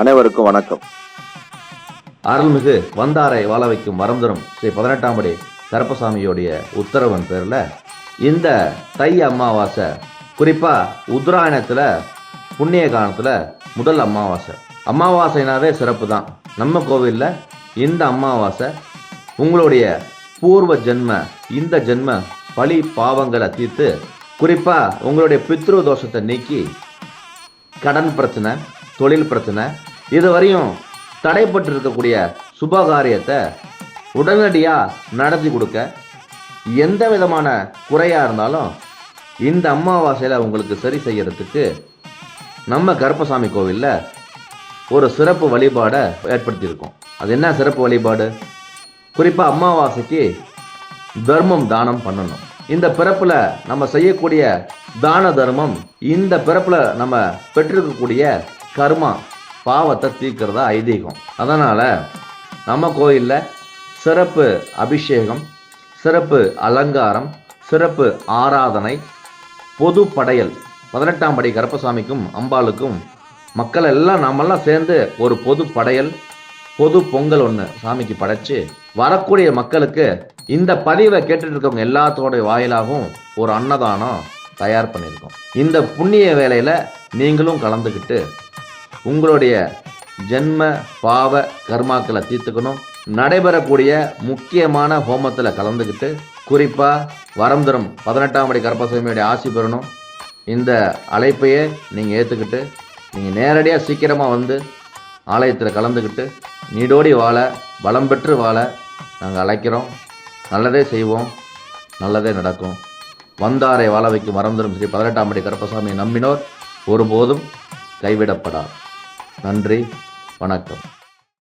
அனைவருக்கும் வணக்கம். அருள்மிகு வந்தாரை வாழ வைக்கும் வரம் தரும் ஸ்ரீ பதினெட்டாம் படி கருப்பசாமியோடைய உத்தரவன் பேரில் இந்த தை அமாவாசை குறிப்பாக உத்தராயணத்தில் புண்ணிய காலத்தில் முதல் அமாவாசை. அமாவாசைனாவே சிறப்பு தான் நம்ம கோவிலில் இந்த அமாவாசை உங்களுடைய பூர்வ ஜென்ம இந்த ஜென்ம பழி பாவங்களை தீர்த்து குறிப்பாக உங்களுடைய பித்ரு தோஷத்தை நீக்கி கடன் பிரச்சனை தொழில் பிரச்சனை இதுவரையும் தடைப்பட்டு இருக்கக்கூடிய சுபகாரியத்தை உடனடியாக நடத்தி கொடுக்க எந்த விதமான குறையாக இருந்தாலும் இந்த அமாவாசையில் உங்களுக்கு சரி செய்யறதுக்கு நம்ம கருப்பசாமி கோவிலில் ஒரு சிறப்பு வழிபாடை ஏற்படுத்தியிருக்கோம். அது என்ன சிறப்பு வழிபாடு? குறிப்பாக அமாவாசைக்கு தர்மம் தானம் பண்ணணும். இந்த பிறப்பில் நம்ம செய்யக்கூடிய தான தர்மம் இந்த பிறப்பில் நம்ம பெற்றிருக்கக்கூடிய கர்மா பாவத்தை தீர்க்கிறதா ஐதீகம். அதனால் நம்ம கோயிலில் சிறப்பு அபிஷேகம் சிறப்பு அலங்காரம் சிறப்பு ஆராதனை பொது படையல் பதினெட்டாம் படி கருப்பசாமிக்கும் அம்பாளுக்கும் மக்கள் எல்லாம் நம்மெல்லாம் சேர்ந்து ஒரு பொது படையல் பொது பொங்கல் ஒன்று சாமிக்கு படைச்சு வரக்கூடிய மக்களுக்கு இந்த பதிவை கேட்டுட்டு இருக்கவங்க எல்லாத்தோடைய வாயிலாகவும் ஒரு அன்னதானம் தயார் பண்ணியிருக்கோம். இந்த புண்ணிய வேலையில் நீங்களும் கலந்துக்கிட்டு உங்களுடைய ஜென்ம பாவ கர்மாக்களை தீர்த்துக்கணும். நடைபெறக்கூடிய முக்கியமான ஹோமத்தில் கலந்துக்கிட்டு குறிப்பாக வரம் தரும் பதினெட்டாம் படி கருப்பசாமியுடைய ஆசி பெறணும். இந்த அழைப்பையே நீங்கள் ஏற்றுக்கிட்டு நீங்கள் நேரடியாக சீக்கிரமாக வந்து ஆலயத்தில் கலந்துக்கிட்டு நீடோடி வாழ பலம் பெற்று வாழ நாங்கள் அழைக்கிறோம். நல்லதே செய்வோம். நல்லதே நடக்கும். வந்தாரை வாழ வைக்கும் வரம் தரும் ஸ்ரீ பதினெட்டாம் படி கருப்பசாமியை நம்பினோர் ஒருபோதும் கைவிடப்படார் நன்றி வணக்கம்.